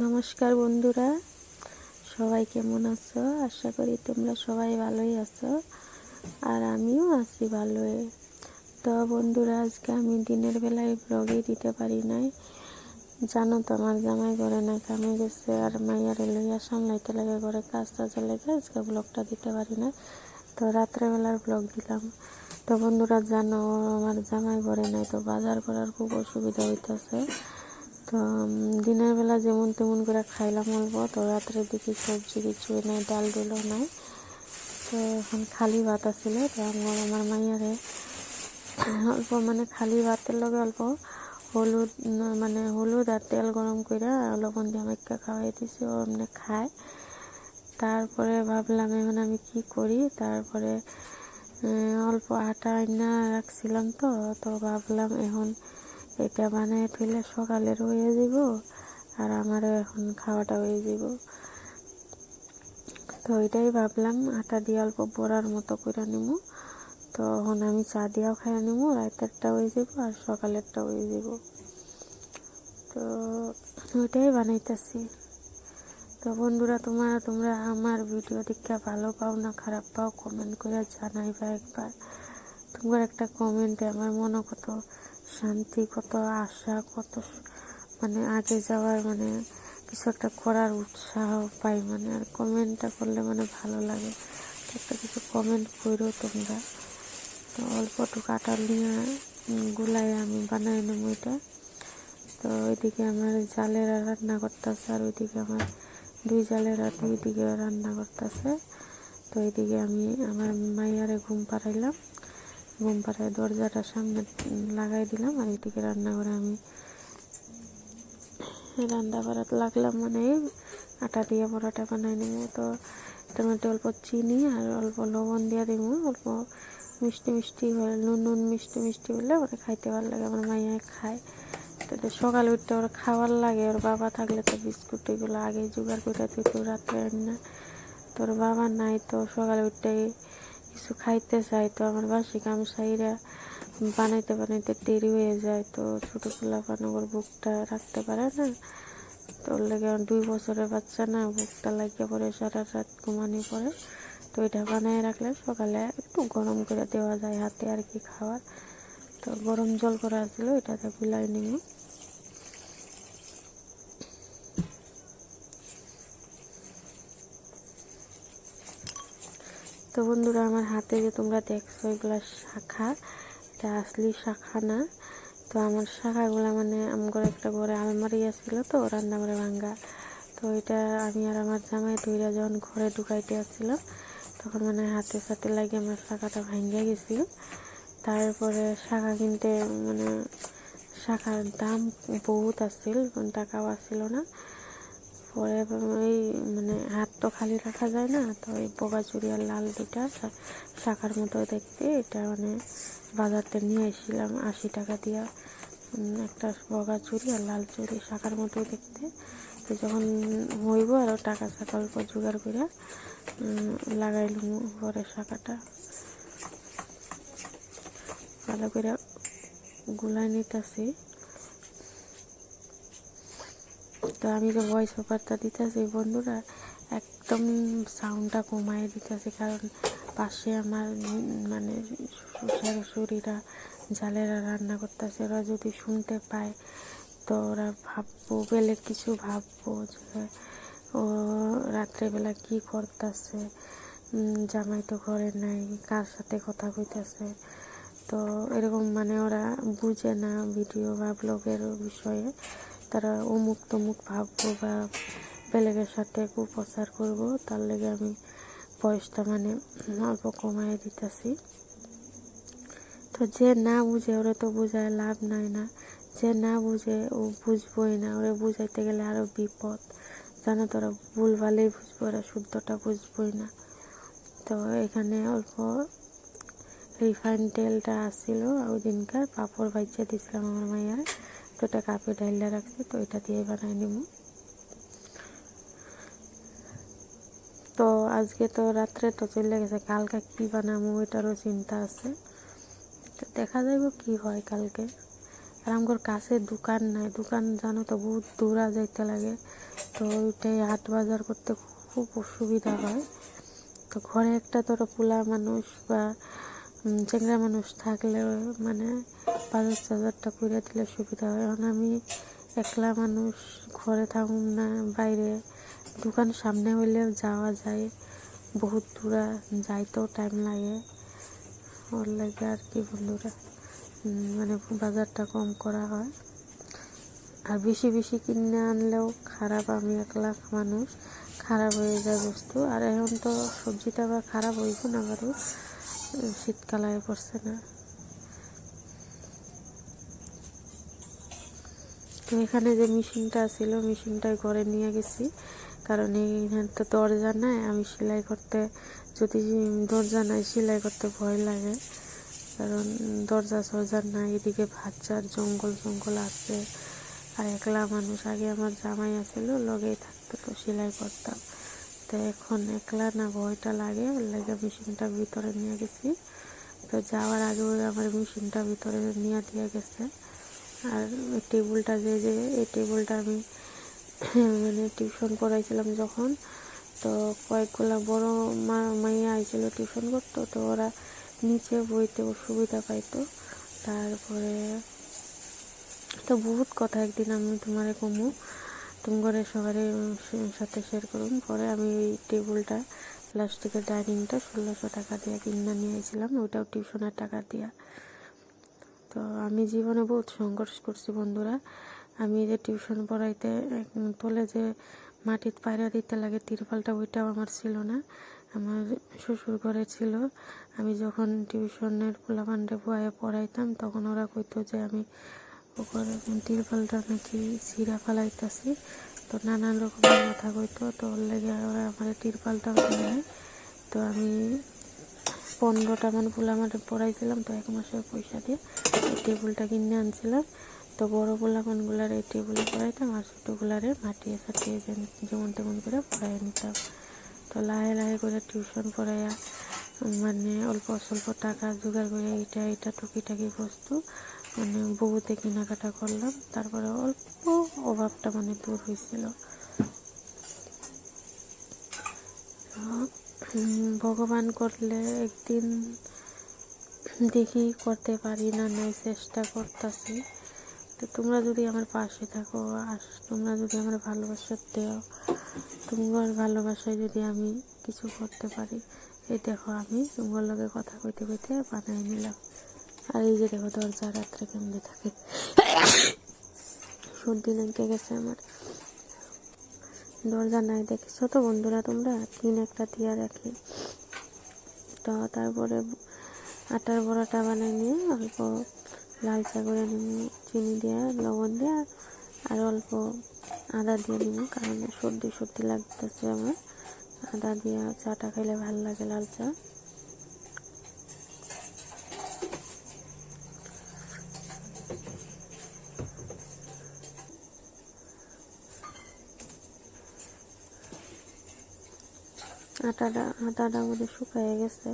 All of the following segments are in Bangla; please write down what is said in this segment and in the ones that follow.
নমস্কার বন্ধুরা, সবাই কেমন আছো? আশা করি তোমরা সবাই ভালোই আছো আর আমিও আছি ভালোই। তো বন্ধুরা, আজকে আমি দিনের বেলায় ব্লগই দিতে পারি নাই। জানো তো, আমার জামাই ঘরে না কামে গেছে আর মাইয়ারে লইয়া সামলাইতে লাগে ঘরে, কাজ টাজ লেগে আজকে ব্লগটা দিতে পারি না তো রাত্রেবেলার ব্লগ দিলাম। তো বন্ধুরা, জানো, আমার জামাই ঘরে নাই তো বাজার করার খুব অসুবিধা হইতেছে। তো দিনের বেলা যেমন তেমন করে খাইলাম অল্প। তো রাত্রের দিকে সবজি কিছু নেই, ডাল ডুলও নাই। তো এখন খালি ভাত আছিল তো আমার আমার মাইয়ারে অল্প মানে খালি ভাতের লগে অল্প হলুদ মানে হলুদ আর তেল গরম করে লবণ দিয়ে আমাকে খাওয়াই দিছি, ও এমনি খায়। তারপরে ভাবলাম এখন আমি কি করি, তারপরে অল্প আটা আইনা রাখছিলাম তো তো ভাবলাম এখন এটা বানায় থইলে সকালের হয়ে যাব আর আমারও এখন খাওয়াটা হয়ে যাব। তো এটাই ভাবলাম, আটা দিয়ে অল্প বড়ার মতো করে নিব। তো এখন আমি চা দিয়েও খাই নিব, রাতেরটা হয়ে যাব আর সকালেরটা হয়ে যাব। তো ওইটাই বানাইতেছি। তো বন্ধুরা, তোমরা তোমরা আমার ভিডিও দেখতে ভালো পাও না খারাপ পাও কমেন্ট করে জানাইবা একবার। তোমার একটা কমেন্টে আমার মনে কত শান্তি, কত আশা, কত মানে আগে যাওয়ার মানে কিছু একটা করার উৎসাহ পাই মানে আর কমেন্টটা করলে মানে ভালো লাগে। একটা কিছু কমেন্ট করো তোমরা। তো অল্পটু কাটা নিয়ে গুলাই আমি বানাই নেব এটা। তো ওইদিকে আমার জালেরা রান্না করতেছে আর ওইদিকে আমার দুই জালেরা দুই দিকে রান্না করতেছে। তো এইদিকে আমি আমার মাইয়ারে ঘুম পাড়াইলাম। ঘুম পাড়ায় দরজাটা সামনে লাগাই দিলাম আর এইদিকে রান্না করে আমি রান্না করাতে লাগলাম মানে আটা দিয়ে পরোটা বানাই নেব। তো এটার মধ্যে অল্প চিনি আর অল্প লবণ দিয়ে দিব। অল্প মিষ্টি মিষ্টি হলে নুন নুন মিষ্টি মিষ্টি হলে ওরা খাইতে ভালো লাগে। আমার মাইয়া খায়। তো এটা সকালে উঠতে ওরা খাওয়ার লাগে। ওর বাবা থাকলে তো বিস্কুট এগুলো আগে জোগাড় করে দিত, রাত্রে না তোর বাবা নাই তো সকালে উঠতে কিছু খাইতে চাই তো আমার বাসি কাম সাইরা বানাইতে বানাইতে দেরি হয়ে যায়। তো ছোটো পোলা পানগর বুকটা রাখতে পারে না। তোর লেগে দুই বছরের বাচ্চা না, বুকটা লাগিয়ে পরে সারা রাত ঘুমানি পরে তো এটা বানিয়ে রাখলে সকালে একটু গরম করে দেওয়া যায় হাতে আর কি খাওয়ার। তো গরম জল করা ছিল, এটাতে গুলাই নিব তো বন্ধুরা, আমার হাতে যে তোমরা দেখছ, এগুলো শাখা। এটা আসলি শাখা না। তো আমার শাখাগুলো মানে আমার একটা ঘরে আলমারি আসছিল তো রান্নাঘরে ভাঙ্গা। তো এটা আমি আর আমার জামাই দুইরা যখন ঘরে ঢুকাইতে আসছিল তখন মানে হাতে সাথে লাগে আমার শাখাটা ভাঙ্গা গেছিল। তারপরে শাখা কিনতে মানে শাখার দাম বহুত আসছিল টাকাও আসছিল না। পরে ওই মানে হাত তো খালি রাখা যায় না, তো ওই বগাচুরি আর লাল শা- শাখার মতো দেখতে, এটা মানে বাজারতে নিয়ে এসেছিলাম আশি টাকা দিয়া। একটা বগা চুরি আর লাল চুরি শাখার মতো দেখতে। তো যখন হইব আরও টাকা শাখা অল্প জোগাড় করে লাগাইলাম পরে শাখাটা। ভালো করে গুলাই নিতেছি। তো আমি যে ভয়েস ওভারটা দিতেছি, বন্ধুরা, একদম সাউন্ডটা কমাই দিতেছি। কারণ পাশে আমার মানে শাশুড়িরা জালেরা রান্না করতেছে, ওরা যদি শুনতে পায়, তো ওরা ভাববো বেলে কিছু ভাববো যে, ও রাত্রেবেলা কি করতেছে জামাই তো ঘরে নাই, কার সাথে কথা কইতাছে। তো এরকম মানে ওরা বুঝে না ভিডিও বা ব্লগের বিষয়ে। তারা অমুক তমুক ভাববো বা বেলেগের সাথে কুপ্রচার করব, তার লেগে আমি বয়সটা মানে অল্প কমাই দিতেছি। তো যে না বুঝে ওরা তো বোঝায় লাভ নাই না। যে না বুঝে ও বুঝবই না। ওরা বুঝাইতে গেলে আরও বিপদ। জানো তোরা ভুল ভালেই বুঝব, ওরা শুদ্ধটা বুঝবই না। তো এখানে অল্প রিফাইন তেলটা আসছিল ওই দিনকার পাঁপড় ভাইজা দিয়েছিলাম আমার মাইয়ার। তো কাপে ডাইলা রাখছি তো এটা দিয়ে বানাই নিব। তো আজকে তো রাত্রে তো চলে গেছে, কালকে কি বানাবো এটারও চিন্তা আছে। তো দেখা যাইব কি হয় কালকে। আর আমার কাছে দোকান নাই, দোকান জানো তো বহুত দূরা যাইতে লাগে। তো ওইটাই হাট বাজার করতে খুব অসুবিধা হয়। তো ঘরে একটা ধরো পোলা মানুষ বা চ্যাংরা মানুষ থাকলে মানে বাজার টাজারটা করে দিলে সুবিধা হয়। এখন আমি একলা মানুষ ঘরে থাকুম না, বাইরে দোকান সামনে হইলেও যাওয়া যায়, বহুত দূরা যাইতেও টাইম লাগে। ওর লাগে আর কি বন্ধুরা মানে বাজারটা কম করা হয়। আর বেশি বেশি কিনে আনলেও খারাপ, আমি একলা মানুষ, খারাপ হয়ে যায় বস্তু। আর এখন তো সবজিটা আবার খারাপ হইব না বারো শীতকাল পড়ছে না। তো এখানে যে মেশিনটা ছিল মেশিনটা ঘরে নিয়ে গেছি। কারণ এইখানে তো দরজা নাই, আমি সেলাই করতে যদি দরজা নাই, সেলাই করতে ভয় লাগে। কারণ দরজা সরজা নাই, এদিকে বাচ্চার জঙ্গল জঙ্গল আছে। আর একলা মানুষ, আগে আমার জামাই আছিল লগেই থাকতো, তো সেলাই করতাম। তো এখন একলা না ভয়টা লাগে ওর লাগে মেশিনটা ভিতরে নিয়ে গেছি। তো যাওয়ার আগে ওই আমার মেশিনটা ভিতরে নিয়ে দিয়ে গেছে। আর টেবিলটা যে যে, এই টেবিলটা আমি মানে টিউশন পড়াইছিলাম যখন, তো কয়েকগুলা বড় মা, মাইয়া আইছিল টিউশন করতো, তো ওরা নিচে বইতে অসুবিধা পাইতো। তারপরে তো বহুত কথা একদিন আমি তোমারে কমু। তুমি করে সবার সাথে শেয়ার করুন। পরে আমি ওই টেবিলটা প্লাস্টিকের ডাইনিংটা ষোলোশো টাকা দিয়ে কিনে নিয়ে এসেছিলাম ওইটাও টিউশনের টাকা দিয়া। তো আমি জীবনে বহুত সংঘর্ষ করছি বন্ধুরা। আমি যে টিউশন পড়াইতে তোলে যে মাটির পায়রা দিতে লাগে তিরপালটা ওইটাও আমার ছিল না। আমার শ্বশুর ঘরে ছিল। আমি যখন টিউশনের পোলাপান্ডে বয়ে পড়াইতাম, তখন ওরা কইতো যে আমি ওপরে তিরপালটা নাকি ছিঁড়া ফালাইতেছি। তো নানান রকমের কথা কইতো, তো ওর লেগে ওরা আমার তিরপালটাও দেয় তো আমি পনেরোটা মানে পোলা মাঠে পড়াইছিলাম, তো এক মাসের পয়সা দিয়ে এই টেবিলটা কিনে আনছিলাম। তো বড় পোলাপানগুলার এই টেবিলে পড়াইতাম আর ছোটোগুলারে মাটিয়ে যেন- যেমন তেমন করে পড়াই নিতাম। তো লাহে লাহে করে টিউশন পড়াইয়া মানে অল্প স্বল্প টাকা জোগাড় করে এইটা এইটা টুকিটাকি বস্তু মানে বহুতে কেনাকাটা করলাম, তারপরে অল্প অভাবটা মানে দূর হয়েছিল। ভগবান করলে একদিন দেখি করতে পারি না, নাই চেষ্টা করতেছি। তো তোমরা যদি আমার পাশে থাকো, আর তোমরা যদি আমার ভালোবাসা দেও, তোমার ভালোবাসায় যদি আমি কিছু করতে পারি, এই দেখো আমি তোমার লগে কথা কইতে কইতে বানাই নিলাম। আর এই যে দেখো দরজা রাত্রে কেমনে থাকে। সর্দি লেগে গেছে আমার। দরজা নাই দেখেছ তো বন্ধুরা তোমরা, তিন একটা দিয়া রাখি তো তারপরে আটার বড়াটা বানিয়ে নিয়ে অল্প লাল চা করে নিব চিনি দিয়ে, লবণ দিয়ে, আর- আর অল্প আদা দিয়ে নিব, কারণ সর্দি সর্দি লাগতেছে আমার। আদা দিয়ে চাটা খেলে ভালো লাগে লাল চা। আটাটা আটাটা মধ্যে শুকায় গেছে।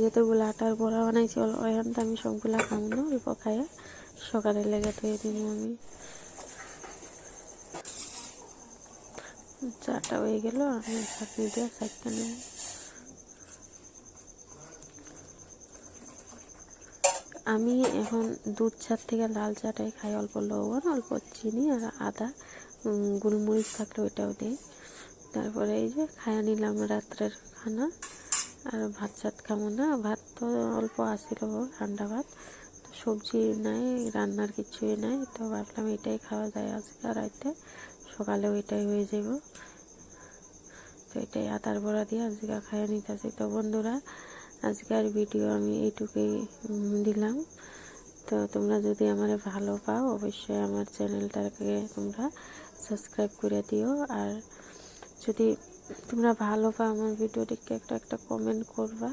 যেতগুলো আটার বড়া বানাইছি ওইখান তো আমি সবগুলা খাব না, অল্প খাইয়া সকালে লেগে ধুয়ে দিব আমি। চাটা হয়ে গেল, আমি চাটনি দিয়ে চারটা নেব। আমি এখন দুধ চার থেকে লাল চাটাই খাই, অল্প লবণ, অল্প চিনি আর আদা গোলমরিচ থাকলে ওইটাও দিই। তারপরে এই যে খাইয়া নিলাম রাত্রের খানা। আর ভাত চাত খাব না, ভাত তো অল্প আসিল ঠান্ডা ভাত। তো সবজি নাই, রান্নার কিছুই নাই, তো ভাবলাম এটাই খাওয়া যায় আজকে রাইতে। সকালে ওইটাই হয়ে যাব। তো এটাই আতার বড়া দিয়ে আজকে খাইয়ে নিতেছি। তো বন্ধুরা আজকের ভিডিও আমি এইটুকুই দিলাম। তো তোমরা যদি আমার ভালো পাও, অবশ্যই আমার চ্যানেলটাকে তোমরা সাবস্ক্রাইব করে দিও। আর যদি তোমরা ভালো পাও আমার ভিডিওটিকে একটা একটা কমেন্ট করবা।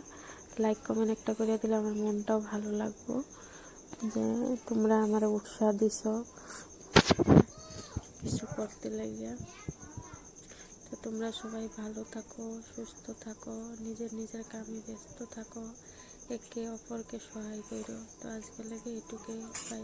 লাইক কমেন্ট একটা করে দিলে আমার মনটাও ভালো লাগবো। যে তোমরা আমার উৎসাহ দিছ। কিছু করতে লাগিয়া। তোমরা সবাই ভালো থাকো, সুস্থ থাকো, নিজের নিজের কামে ব্যস্ত থাকো। একে অপরকে সহায় করো। তো আজকে লাগে এটুকুই।